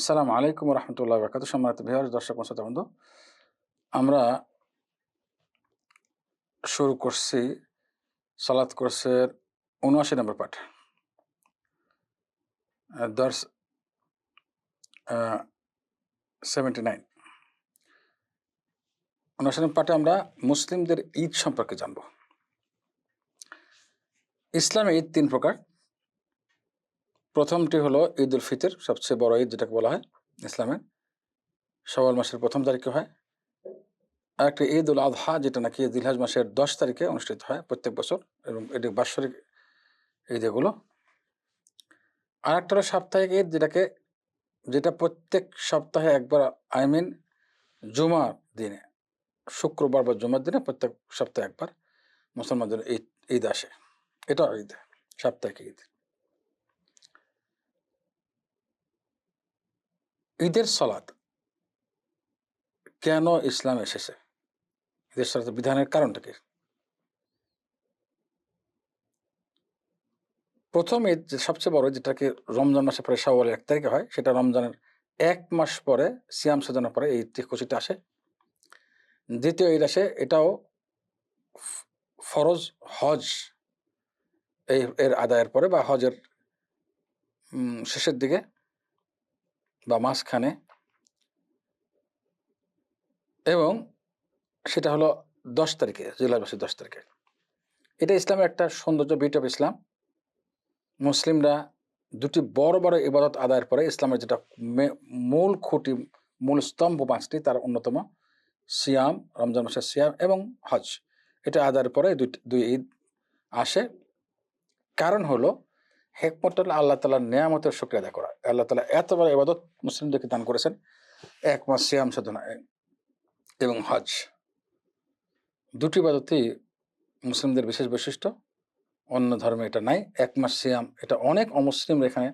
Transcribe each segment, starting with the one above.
আসসালামু আলাইকুম রহমতুল্লাহ বরকাত সম্মানিত বিহার দর্শক শ্রোতা বন্ধু, আমরা শুরু করছি সালাত কোর্সের উনআশি নম্বর পাঠ। দর্শ সেভেন্টি নাইন উনআশি নম্বর পাঠে আমরা মুসলিমদের ঈদ সম্পর্কে জানব। ইসলামে ঈদ তিন প্রকার। প্রথমটি হলো ঈদ উল ফিতর, সবচেয়ে বড় ঈদ যেটাকে বলা হয় ইসলামের সওয়াল মাসের প্রথম তারিখে হয়। আর একটা ঈদ উল আজহা যেটা নাকি দিলহাজ মাসের দশ তারিখে অনুষ্ঠিত হয় প্রত্যেক বছর এবং এটি বাৎসরিক ঈদ এগুলো। আর একটা হলো সাপ্তাহিক ঈদ যেটাকে, যেটা প্রত্যেক সপ্তাহে একবার, আই মিন জুমার দিনে, শুক্রবার বা জুমার দিনে প্রত্যেক সপ্তাহে একবার মুসলমানদের ঈদ ঈদ আসে। এটা ঈদ, সাপ্তাহিক ঈদ। ঈদের সলাদ কেন ইসলাম এসেছে? ঈদের সলাতের বিধানের কারণটা কি? প্রথম ঈদ সবচেয়ে বড়, যেটাকে রমজান মাসে পরে শাওয়ালের এক তারিখে হয়, সেটা রমজানের এক মাস পরে, সিয়াম সাজানোর পরে এই খুশিটা আসে। দ্বিতীয় ঈদ আসে, এটাও ফরজ হজ। এই, এর আদায়ের পরে বা হজের শেষের দিকে বা মাঝখানে। এবং সেটা হলো দশ তারিখে, জুলাই মাসের দশ তারিখে। এটা ইসলামের একটা সৌন্দর্য বিট অফ ইসলাম মুসলিমরা দুটি বড় বড় ইবাদত আদায়ের পরে ইসলামের যেটা মূল খুঁটি, মূল স্তম্ভ পাঁচটি, তার অন্যতম সিয়াম, রমজান মাসের সিয়াম এবং হজ। এটা আদায়ের পরে দুই দুই ঈদ আসে। কারণ হলো হেকমত আল্লাহ তালার নিয়ামতের শুক্রিয়া আদায় করা। আল্লাহ তালা এত বড় ইবাদত মুসলিমদেরকে দান করেছেন, এক মাস সিয়াম সাধনা এবং হজ। দুটি ইবাদতই মুসলিমদের বিশেষ বৈশিষ্ট্য, অন্য ধর্মে এটা নাই। এক মাস সিয়াম, এটা অনেক অমুসলিম এখানে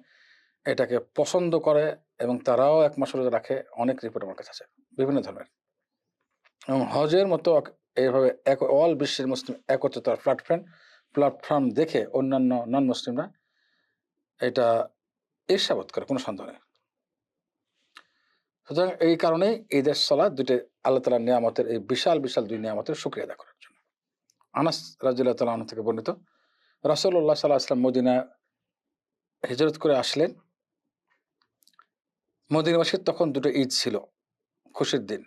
এটাকে পছন্দ করে এবং তারাও এক মাস রোজা রাখে, অনেক রিপোর্ট আমার কাছে আছে, বিভিন্ন ধর্মের। এবং হজের মতো এইভাবে এক অল বিশ্বের মুসলিম একত্রিত প্ল্যাটফর্ম প্ল্যাটফর্ম দেখে অন্যান্য নন মুসলিমরা এটা ঈর্ষাবোধ করে, কোনো সন্দেহ নেই। সুতরাং এই কারণেই ঈদের সলা দুটি আল্লাহ তালার নিয়ামতের, এই বিশাল বিশাল দুই নিয়ামতের শুক্রিয়া আদায় করার জন্য। আনাস রাজিল্লাহ তালা থেকে বর্ণিত রাসুল্লাহ সাল্লাহ আসলাম মদিনা হিজরত করে আসলেন। মদিনাবাসীর তখন দুটো ঈদ ছিল, খুশির দিন।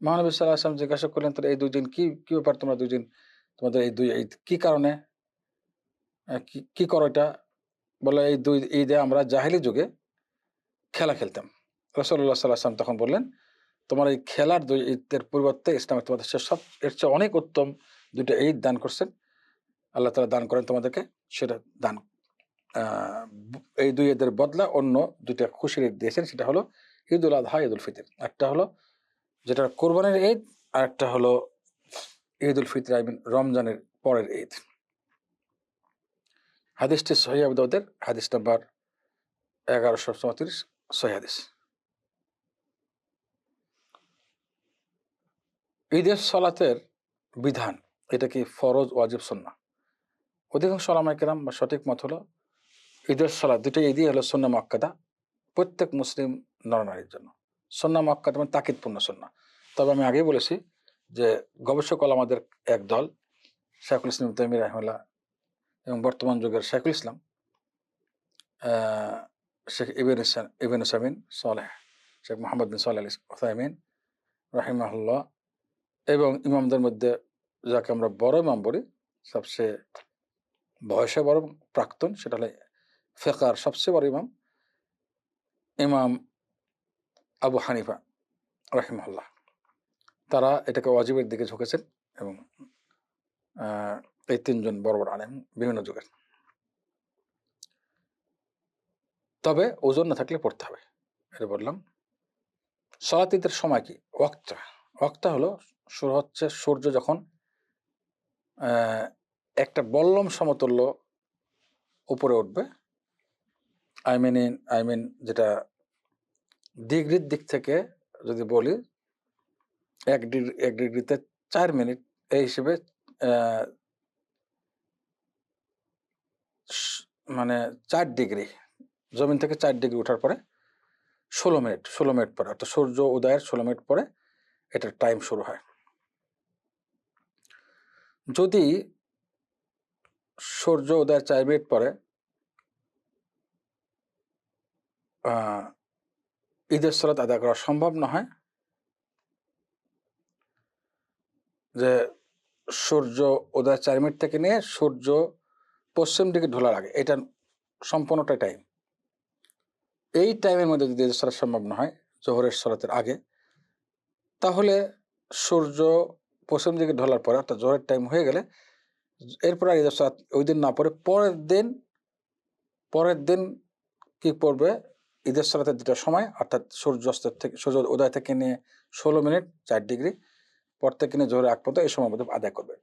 মহানবী সাল্লাহ আসলাম জিজ্ঞাসা করলেন তাহলে এই দুই দিন কি কি ব্যাপার? তোমরা দুই দিন, তোমাদের এই দুই ঈদ কি কারণে? কি করো এটা? বলে এই দুই ঈদে আমরা জাহেলি যুগে খেলা খেলতাম। রসল্লাহ সাল্লাহ আসলাম তখন বললেন, তোমার এই খেলার দুই ঈদের পরিবর্তে ইসলামে তোমাদের সে সব, এর চেয়ে অনেক উত্তম দুটো ঈদ দান করছেন। আল্লাহ তালা দান করেন তোমাদেরকে, সেটা দান এই দুই ঈদের বদলা অন্য দুইটা খুশির ঈদ দিয়েছেন, সেটা হলো ঈদ উল আদহা ঈদ উল ফিতর। একটা হলো যেটা কোরবানির ঈদ, আর একটা হলো ঈদ উল ফিতর, আই মিন রমজানের পরের ঈদ। হাদিসটি সহি আবুদাউদের হাদিস নাম্বার এগারোশো চৌত্রিশ সহি হাদিস। ঈদের সলাতের বিধান, এটা কি ফরজ, ওয়াজিব সন্না অধিকাংশ সালামাই কেরাম, বা সঠিক মত হলো, ঈদের সলাত দুটো ঈদই হলো সন্না মক্কাদা প্রত্যেক মুসলিম নরনারীর জন্য। সন্না মক্কাদা মানে তাকিদপূর্ণ সন্না তবে আমি আগেই বলেছি যে গবেষক আমাদের এক দল, শেখুল ইসলাম তাইমি রহমাল্লাহ এবং বর্তমান যুগের শেখুল ইসলাম শেখ ইবেন ইবেন সামিন সালেহ, শেখ মোহাম্মদ বিন সাল ওসাইমিন রাহিমাহুল্লাহ এবং ইমামদের মধ্যে যাকে আমরা বড় ইমাম বলি, সবচেয়ে বয়সে বড় প্রাক্তন, সেটা হলো ফেকার সবচেয়ে বড় ইমাম ইমাম আবু হানিফা রাহিমাহুল্লাহ। তারা এটাকে ওয়াজিবের দিকে ঝুঁকেছেন এবং এই তিনজন বড় বড় আলেম বিভিন্ন যুগের। তবে ওজন না থাকলে পড়তে হবে, এটা বললাম। সলাত ঈদের সময় কি? ওয়াক্তা। ওয়াক্তা হলো শুরু হচ্ছে সূর্য যখন একটা বল্লম সমতুল্য উপরে উঠবে। আই মিন আই মিন যেটা ডিগ্রির দিক থেকে যদি বলি, এক ডিগ্রি, এক ডিগ্রিতে চার মিনিট, এই হিসেবে আহ, স- মানে চার ডিগ্রি, জমিন থেকে চার ডিগ্রি ওঠার পরে ষোলো মিনিট ষোলো মিনিট পরে, অর্থাৎ সূর্য উদয়ের ষোলো মিনিট পরে এটার টাইম শুরু হয়। যদি সূর্য উদয়ের চার মিনিট পরে ঈদের সলাত আদায় করা সম্ভব না হয়, যে সূর্য উদয় চার মিনিট থেকে নিয়ে সূর্য পশ্চিম দিকে ঢোলার আগে, এটা সম্পূর্ণটাই টাইম এই টাইমের মধ্যে যদি সলাত সম্ভব না হয়, জোহরের সলাতের আগে, তাহলে সূর্য পশ্চিম দিকে ঢোলার পরে, অর্থাৎ জোহরের টাইম হয়ে গেলে, এরপর আর ঈদের সলাত ওই দিন না পড়ে পরের দিন পরের দিন কি পড়বে? ঈদের সলাতের দুটো সময়, অর্থাৎ সূর্যাস্তের থেকে, সূর্য উদয় থেকে নিয়ে ষোলো মিনিট, চার ডিগ্রি, পর থেকে নিয়ে জোহরের আগ পর্যন্ত এই সময় মধ্যে আদায় করবে।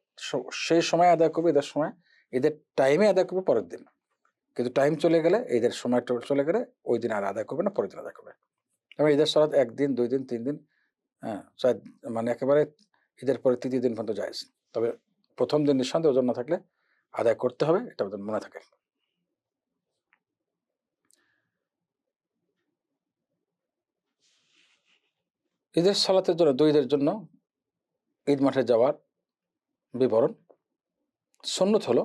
সেই সময় আদায় করবে ঈদের সময় ঈদের টাইমে আদায় করবে, পরের দিন। কিন্তু টাইম চলে গেলে ঈদের সময়টা চলে গেলে, ওই দিন আর আদায় করবে না, পরের দিন আদায় করবে। তবে ঈদের সলাৎ একদিন দুই দিন, তিন দিন হ্যাঁ মানে একেবারে ঈদের পরে তৃতীয় দিন পর্যন্ত যায়। তবে প্রথম দিন নিঃসন্দেহে ওজন না থাকলে আদায় করতে হবে, এটা আমাদের মনে থাকে। ঈদের সালাতের জন্য দুই ঈদের জন্য ঈদ মাঠে যাওয়ার বিবরণ সন্ন্যত হলো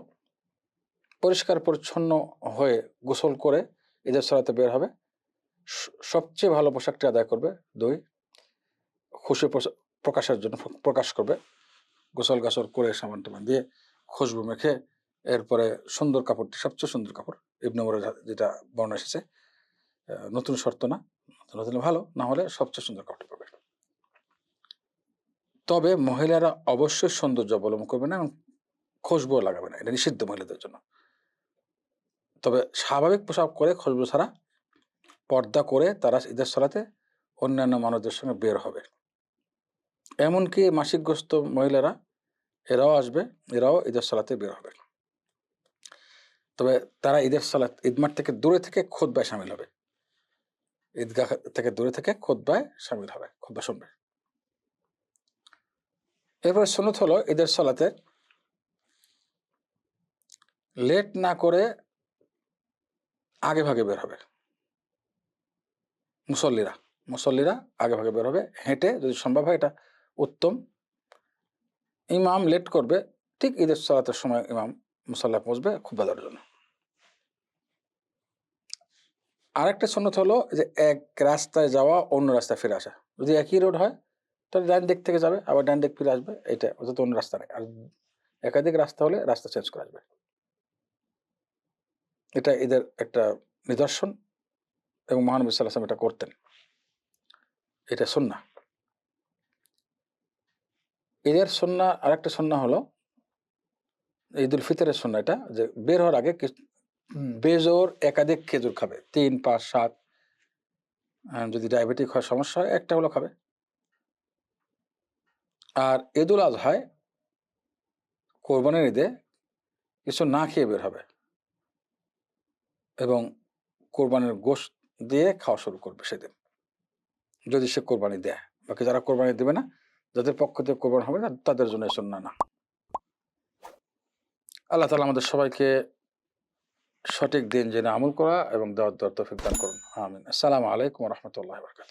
পরিষ্কার পরিচ্ছন্ন হয়ে গোসল করে ঈদের সালাতে বের হবে। সবচেয়ে ভালো পোশাকটি আদায় করবে দুই, খুশি প্রকাশের জন্য প্রকাশ করবে। গোসল গাছল করে সামান টামান দিয়ে খুশবু মেখে এরপরে সুন্দর কাপড়টি, সবচেয়ে সুন্দর কাপড় ইবনমরের যেটা বর্ণনা এসেছে নতুন শর্ত না, নতুন ভালো, না হলে সবচেয়ে সুন্দর কাপড়টি পাবে। তবে মহিলারা অবশ্যই সৌন্দর্য অবলম্বন করবে না এবং খুশবুও লাগাবে না, এটা নিষিদ্ধ মহিলাদের জন্য। তবে স্বাভাবিক পোশাক করে খুশবু ছাড়া পর্দা করে তারা ঈদের সালাতে অন্যান্য মানুষদের সঙ্গে বের হবে। এমনকি মাসিকগ্রস্ত মহিলারা এরাও আসবে, এরাও ঈদের সালাতে বের হবে। তবে তারা ঈদের সালাত ঈদমাঠ থেকে দূরে থেকে খোদবায় সামিল হবে। ঈদগাহ থেকে দূরে থেকে খোদবায় সামিল হবে, খোদবা শুনবে। এরপরে সুনত হলো ঈদের সালাতে লেট না করে আগে ভাগে বের হবে। মুসল্লিরা মুসল্লিরা আগে ভাগে বের হবে। হেঁটে যদি সম্ভব হয় এটা উত্তম। ইমাম লেট করবে, ঠিক ঈদের সালাতের সময় ইমাম মুসল্লা পৌঁছবে খুব ভালোর জন্য। আরেকটা সন্ন্যত হলো যে এক রাস্তায় যাওয়া, অন্য রাস্তায় ফিরে আসা। যদি একই রোড হয়, তাহলে ডান দিক থেকে যাবে, আবার ডান দিক ফিরে আসবে, এটা অর্থাৎ অন্য রাস্তা নেই। আর একাধিক রাস্তা হলে রাস্তা চেঞ্জ করে আসবে। এটা এদের একটা নিদর্শন এবং মহানবী সাল্লাম এটা করতেন। এটা সন্না ঈদের সন্না আরেকটা সন্না হলো ঈদ উল ফিতরের সন্না এটা, যে বের হওয়ার আগে বেজোর একাধিক খেজুর খাবে। তিন, পাঁচ, সাত যদি ডায়াবেটিক হয় সমস্যা হয়, একটা হলো খাবে। আর ঈদুল আজহায় কোরবানের ঈদে কিছু না খেয়ে বের হবে। এবং কোরবানির গোশ দিয়ে খাওয়া শুরু করবে সেদিন। যদি সে কোরবানি দেয়। বাকি যারা কোরবানি দেবে না, যাদের পক্ষ থেকে কোরবানি হবে না, তাদের জন্য এই না না। আল্লাহ তালা আমাদের সবাইকে সঠিক দিন জেনে আমল করা এবং দেওয়ার দেওয়ার তফিক দান করুন। আমিন। আসসালামু আলাইকুম রহমতুল্লাহ বরকাত